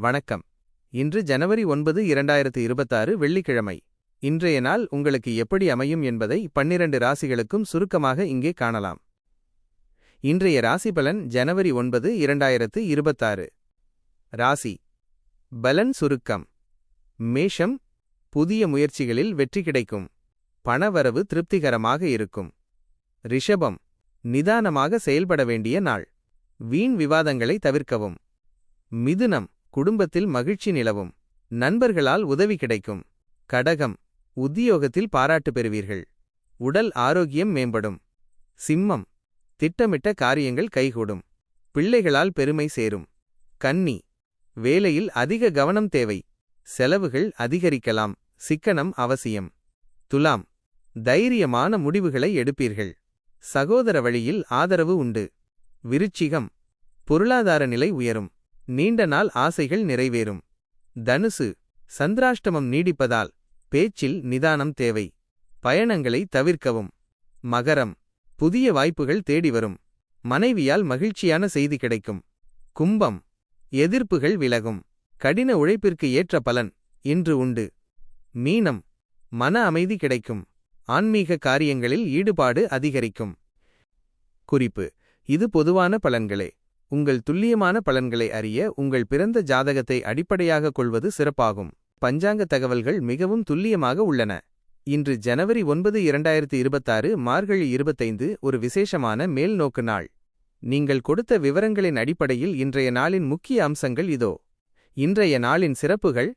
வணக்கம். இன்று ஜனவரி ஒன்பது இரண்டாயிரத்து இருபத்தாறு வெள்ளிக்கிழமை. இன்றைய நாள் உங்களுக்கு எப்படி அமையும் என்பதை பன்னிரண்டு ராசிகளுக்கும் சுருக்கமாக இங்கே காணலாம். இன்றைய ராசி பலன் ஜனவரி ஒன்பது இரண்டாயிரத்து இருபத்தாறு. ராசி. பலன் சுருக்கம். மேஷம். புதிய முயற்சிகளில் வெற்றி கிடைக்கும். பணவரவு திருப்திகரமாக இருக்கும். ரிஷபம். நிதானமாக செயல்பட வேண்டிய நாள். வீண் விவாதங்களை தவிர்க்கவும். மிதுனம். குடும்பத்தில் மகிழ்ச்சி நிலவும். நண்பர்களால் உதவி கிடைக்கும். கடகம். உத்தியோகத்தில் பாராட்டு பெறுவீர்கள். உடல் ஆரோக்கியம் மேம்படும். சிம்மம். திட்டமிட்ட காரியங்கள் கைகூடும். பிள்ளைகளால் பெருமை சேரும். கன்னி. வேலையில் அதிக கவனம் தேவை. செலவுகள் அதிகரிக்கலாம். சிக்கனம் அவசியம். துலாம். தைரியமான முடிவுகளை எடுப்பீர்கள். சகோதர வழியில் ஆதரவு உண்டு. விருச்சிகம். பொருளாதார நிலை உயரும். நீண்ட நாள் ஆசைகள் நிறைவேறும். தனுசு சந்திராஷ்டமம் நீடிப்பதால் பேச்சில் நிதானம் தேவை. பயணங்களை தவிர்க்கவும். மகரம் புதிய வாய்ப்புகள் தேடி வரும். மனைவியால் மகிழ்ச்சியான செய்தி கிடைக்கும். கும்பம் எதிர்ப்புகள் விலகும். கடின உழைப்பிற்கு ஏற்ற பலன் இன்று உண்டு. மீனம் மன அமைதி கிடைக்கும். ஆன்மீக காரியங்களில் ஈடுபாடு அதிகரிக்கும். குறிப்பு இது பொதுவான பலன்களே. உங்கள் துல்லியமான பலன்களை அறிய உங்கள் பிறந்த ஜாதகத்தை அடிப்படையாக கொள்வது சிறப்பாகும். பஞ்சாங்க தகவல்கள் மிகவும் துல்லியமாக உள்ளன. இன்று ஜனவரி ஒன்பது இரண்டாயிரத்து இருபத்தாறு மார்கழி இருபத்தைந்து ஒரு விசேஷமான மேல்நோக்கு நாள். நீங்கள் கொடுத்த விவரங்களின் அடிப்படையில் இன்றைய நாளின் முக்கிய அம்சங்கள் இதோ. இன்றைய நாளின் சிறப்புகள்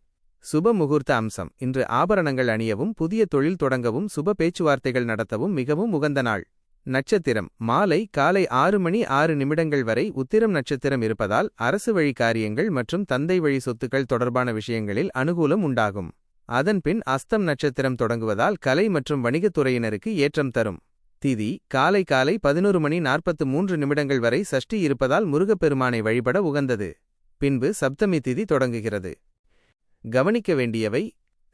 சுப முகூர்த்த அம்சம். இன்று ஆபரணங்கள் அணியவும் புதிய தொழில் தொடங்கவும் சுப பேச்சுவார்த்தைகள் நடத்தவும் மிகவும் உகந்த நாள். நட்சத்திரம். மாலை காலை ஆறு மணி ஆறு நிமிடங்கள் வரை உத்திரம் நட்சத்திரம் இருப்பதால் அரசு வழி காரியங்கள் மற்றும் தந்தை வழி சொத்துக்கள் தொடர்பான விஷயங்களில் அனுகூலம் உண்டாகும். அதன்பின் அஸ்தம் நட்சத்திரம் தொடங்குவதால் கலை மற்றும் வணிகத்துறையினருக்கு ஏற்றம் தரும். திதி காலை காலை பதினொரு மணி நாற்பத்து மூன்று நிமிடங்கள் வரை சஷ்டி இருப்பதால் முருகப்பெருமானை வழிபட உகந்தது. பின்பு சப்தமி திதி தொடங்குகிறது. கவனிக்க வேண்டியவை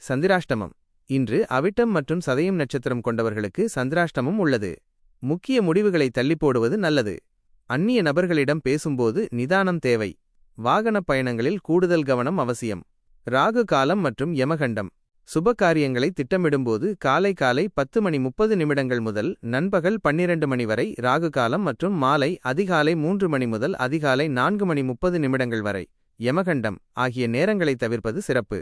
சந்திராஷ்டமம். இன்று அவிட்டம் மற்றும் சதயம் நட்சத்திரம் கொண்டவர்களுக்கு சந்திராஷ்டமம் உள்ளது. முக்கிய முடிவுகளை தள்ளிப்போடுவது நல்லது. அந்நிய நபர்களிடம் பேசும்போது நிதானம் தேவை. வாகனப் பயணங்களில் கூடுதல் கவனம் அவசியம். ராகு காலம் மற்றும் யமகண்டம். சுப காரியங்களை திட்டமிடும்போது காலை காலை பத்து மணி முப்பது நிமிடங்கள் முதல் நண்பகல் பன்னிரண்டு மணி வரை ராகு காலம் மற்றும் மாலை அதிகாலை மூன்று மணி முதல் அதிகாலை நான்கு மணி முப்பது நிமிடங்கள் வரை யமகண்டம் ஆகிய நேரங்களை தவிர்ப்பது சிறப்பு.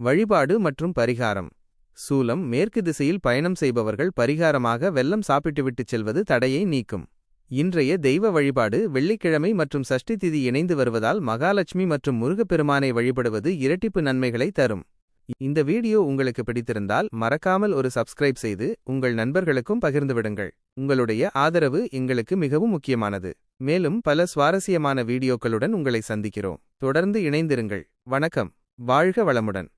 வழிபாடு மற்றும் பரிகாரம். சூலம் மேற்கு திசையில் பயணம் செய்பவர்கள் பரிகாரமாக வெள்ளம் சாப்பிட்டுவிட்டுச் செல்வது தடையை நீக்கும். இன்றைய தெய்வ வழிபாடு வெள்ளிக்கிழமை மற்றும் சஷ்டி திதி இணைந்து வருவதால் மகாலட்சுமி மற்றும் முருகப்பெருமானை வழிபடுவது இரட்டிப்பு நன்மைகளை தரும். இந்த வீடியோ உங்களுக்கு பிடித்திருந்தால் மறக்காமல் ஒரு சப்ஸ்கிரைப் செய்து உங்கள் நண்பர்களுக்கும் பகிர்ந்துவிடுங்கள். உங்களுடைய ஆதரவு எங்களுக்கு மிகவும் முக்கியமானது. மேலும் பல சுவாரஸ்யமான வீடியோக்களுடன் உங்களை சந்திக்கிறோம். தொடர்ந்து இணைந்திருங்கள். வணக்கம். வாழ்க வளமுடன்.